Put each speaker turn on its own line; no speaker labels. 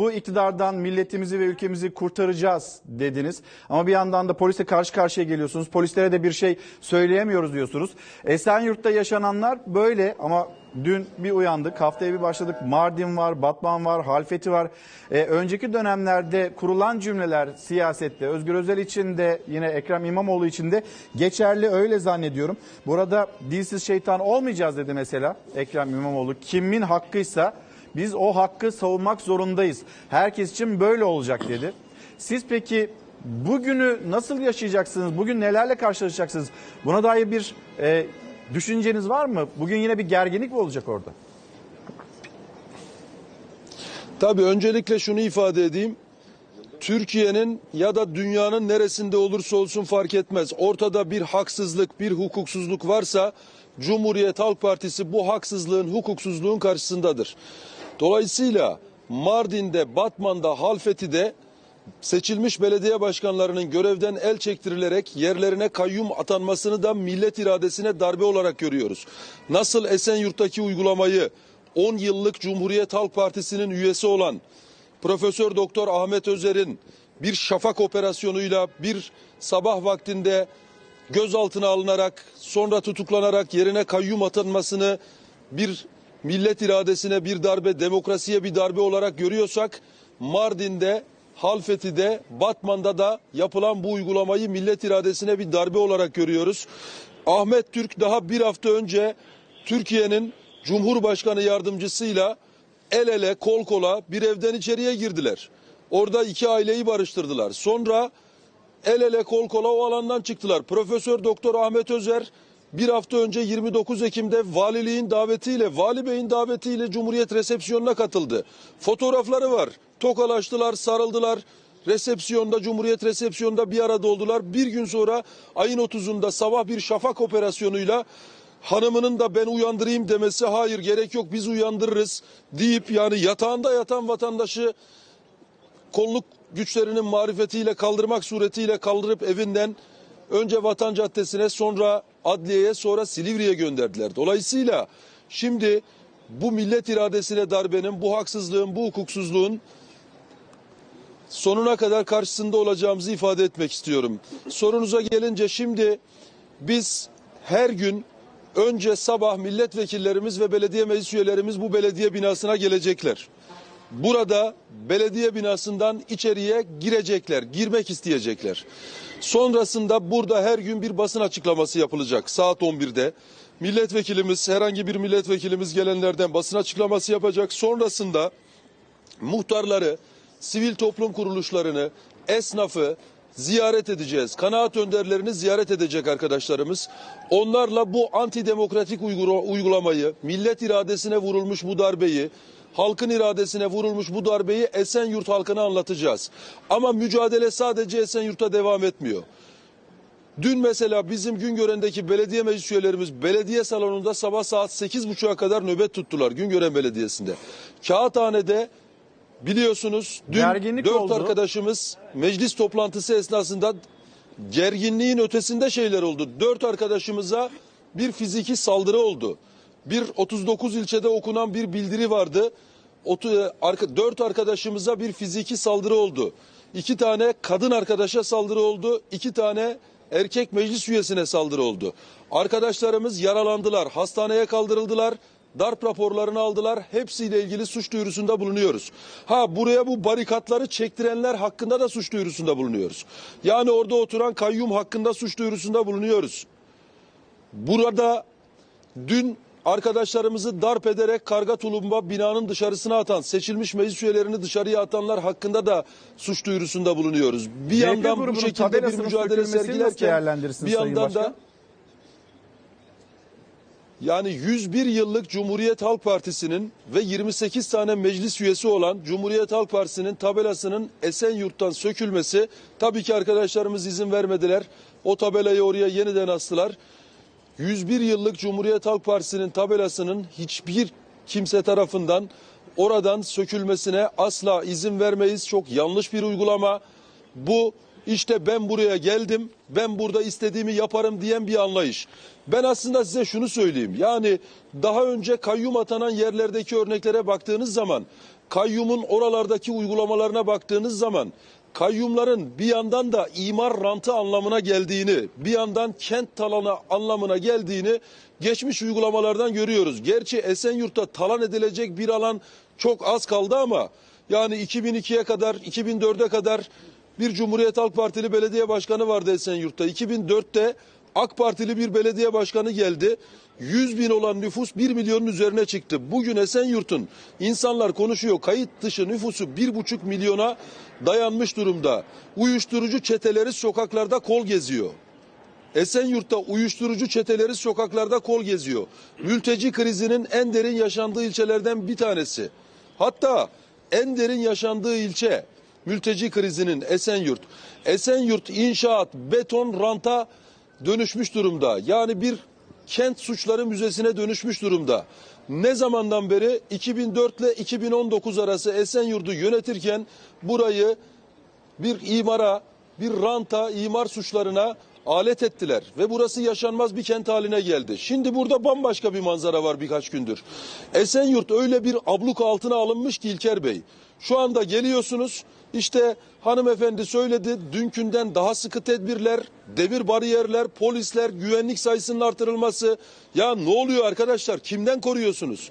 bu iktidardan milletimizi ve ülkemizi kurtaracağız dediniz. Ama bir yandan da polisle karşı karşıya geliyorsunuz. Polislere de bir şey söyleyemiyoruz diyorsunuz. Esenyurt'ta yaşananlar böyle ama dün bir uyandık. Haftaya bir başladık. Mardin var, Batman var, Halfeti var. Ee, önceki dönemlerde kurulan cümleler siyasette Özgür Özel için de yine Ekrem İmamoğlu için de geçerli öyle zannediyorum. Burada dilsiz şeytan olmayacağız dedi mesela Ekrem İmamoğlu. Kimin hakkıysa biz o hakkı savunmak zorundayız. Herkes için böyle olacak dedi. Siz peki bugünü nasıl yaşayacaksınız? Bugün nelerle karşılaşacaksınız? Buna dair bir e, düşünceniz var mı? Bugün yine bir gerginlik mi olacak orada?
Tabii öncelikle şunu ifade edeyim. Türkiye'nin ya da dünyanın neresinde olursa olsun fark etmez. Ortada bir haksızlık, bir hukuksuzluk varsa Cumhuriyet Halk Partisi bu haksızlığın, hukuksuzluğun karşısındadır. Dolayısıyla Mardin'de, Batman'da, Halfeti'de seçilmiş belediye başkanlarının görevden el çektirilerek yerlerine kayyum atanmasını da millet iradesine darbe olarak görüyoruz. Nasıl Esenyurt'taki uygulamayı 10 yıllık Cumhuriyet Halk Partisi'nin üyesi olan Profesör Doktor Ahmet Özer'in bir şafak operasyonuyla bir sabah vaktinde gözaltına alınarak sonra tutuklanarak yerine kayyum atanmasını bir millet iradesine bir darbe, demokrasiye bir darbe olarak görüyorsak Mardin'de, Halfeti'de, Batman'da da yapılan bu uygulamayı millet iradesine bir darbe olarak görüyoruz. Ahmet Türk daha bir hafta önce Türkiye'nin Cumhurbaşkanı yardımcısıyla el ele kol kola bir evden içeriye girdiler. Orada iki aileyi barıştırdılar. Sonra el ele kol kola o alandan çıktılar. Profesör Doktor Ahmet Özer bir hafta önce 29 Ekim'de valiliğin davetiyle, vali beyin davetiyle Cumhuriyet resepsiyonuna katıldı. Fotoğrafları var. Tokalaştılar, sarıldılar. Resepsiyonda, Cumhuriyet resepsiyonda bir arada oldular. Bir gün sonra ayın 30'unda sabah bir şafak operasyonuyla hanımının da ben uyandırayım demesi hayır gerek yok biz uyandırırız deyip yani yatağında yatan vatandaşı kolluk güçlerinin marifetiyle kaldırmak suretiyle kaldırıp evinden önce Vatan Caddesi'ne sonra adliyeye sonra Silivri'ye gönderdiler. Dolayısıyla şimdi bu millet iradesine darbenin, bu haksızlığın, bu hukuksuzluğun sonuna kadar karşısında olacağımızı ifade etmek istiyorum. Sorunuza gelince şimdi biz her gün önce sabah milletvekillerimiz ve belediye meclis üyelerimiz bu belediye binasına gelecekler. Burada belediye binasından içeriye girecekler, girmek isteyecekler. Sonrasında burada her gün bir basın açıklaması yapılacak saat 11'de. Milletvekilimiz, herhangi bir milletvekilimiz gelenlerden basın açıklaması yapacak. Sonrasında muhtarları, sivil toplum kuruluşlarını, esnafı ziyaret edeceğiz. Kanaat önderlerini ziyaret edecek arkadaşlarımız. Onlarla bu antidemokratik uygula- uygulamayı, millet iradesine vurulmuş bu darbeyi, halkın iradesine vurulmuş bu darbeyi Esenyurt halkına anlatacağız. Ama mücadele sadece Esenyurt'ta devam etmiyor. Dün mesela bizim Güngören'deki belediye meclis üyelerimiz belediye salonunda sabah saat 8.30'a kadar nöbet tuttular Güngören Belediyesi'nde. Kağıthane'de biliyorsunuz dün
Gerginlik
dört
oldu.
arkadaşımız meclis toplantısı esnasında gerginliğin ötesinde şeyler oldu. Dört arkadaşımıza bir fiziki saldırı oldu. Bir 39 ilçede okunan bir bildiri vardı. Otu, arka, dört arkadaşımıza bir fiziki saldırı oldu. İki tane kadın arkadaşa saldırı oldu. İki tane erkek meclis üyesine saldırı oldu. Arkadaşlarımız yaralandılar, hastaneye kaldırıldılar. Darp raporlarını aldılar. Hepsiyle ilgili suç duyurusunda bulunuyoruz. Ha buraya bu barikatları çektirenler hakkında da suç duyurusunda bulunuyoruz. Yani orada oturan kayyum hakkında suç duyurusunda bulunuyoruz. Burada dün arkadaşlarımızı darp ederek karga tulumba binanın dışarısına atan, seçilmiş meclis üyelerini dışarıya atanlar hakkında da suç duyurusunda bulunuyoruz. Bir
CHP
yandan bu şekilde bir mücadele sergilerken bir yandan
Başkan?
da yani 101 yıllık Cumhuriyet Halk Partisi'nin ve 28 tane meclis üyesi olan Cumhuriyet Halk Partisi'nin tabelasının Esenyurt'tan sökülmesi tabii ki arkadaşlarımız izin vermediler. O tabelayı oraya yeniden astılar. 101 yıllık Cumhuriyet Halk Partisi'nin tabelasının hiçbir kimse tarafından oradan sökülmesine asla izin vermeyiz. Çok yanlış bir uygulama. Bu işte ben buraya geldim, ben burada istediğimi yaparım diyen bir anlayış. Ben aslında size şunu söyleyeyim. Yani daha önce kayyum atanan yerlerdeki örneklere baktığınız zaman kayyumun oralardaki uygulamalarına baktığınız zaman kayyumların bir yandan da imar rantı anlamına geldiğini, bir yandan kent talanı anlamına geldiğini geçmiş uygulamalardan görüyoruz. Gerçi Esenyurt'ta talan edilecek bir alan çok az kaldı ama yani 2002'ye kadar, 2004'e kadar bir Cumhuriyet Halk Partili belediye başkanı vardı Esenyurt'ta. 2004'te AK Partili bir belediye başkanı geldi. 100 bin olan nüfus 1 milyonun üzerine çıktı. Bugün Esenyurt'un insanlar konuşuyor. Kayıt dışı nüfusu 1,5 milyona dayanmış durumda. Uyuşturucu çeteleri sokaklarda kol geziyor. Esenyurt'ta uyuşturucu çeteleri sokaklarda kol geziyor. Mülteci krizinin en derin yaşandığı ilçelerden bir tanesi. Hatta en derin yaşandığı ilçe mülteci krizinin Esenyurt. Esenyurt inşaat, beton, ranta dönüşmüş durumda. Yani bir kent suçları müzesine dönüşmüş durumda. Ne zamandan beri 2004 ile 2019 arası Esenyurt'u yönetirken burayı bir imara, bir ranta, imar suçlarına alet ettiler ve burası yaşanmaz bir kent haline geldi. Şimdi burada bambaşka bir manzara var birkaç gündür. Esenyurt öyle bir abluk altına alınmış ki İlker Bey. Şu anda geliyorsunuz işte hanımefendi söyledi dünkünden daha sıkı tedbirler, demir bariyerler, polisler, güvenlik sayısının artırılması. Ya ne oluyor arkadaşlar kimden koruyorsunuz?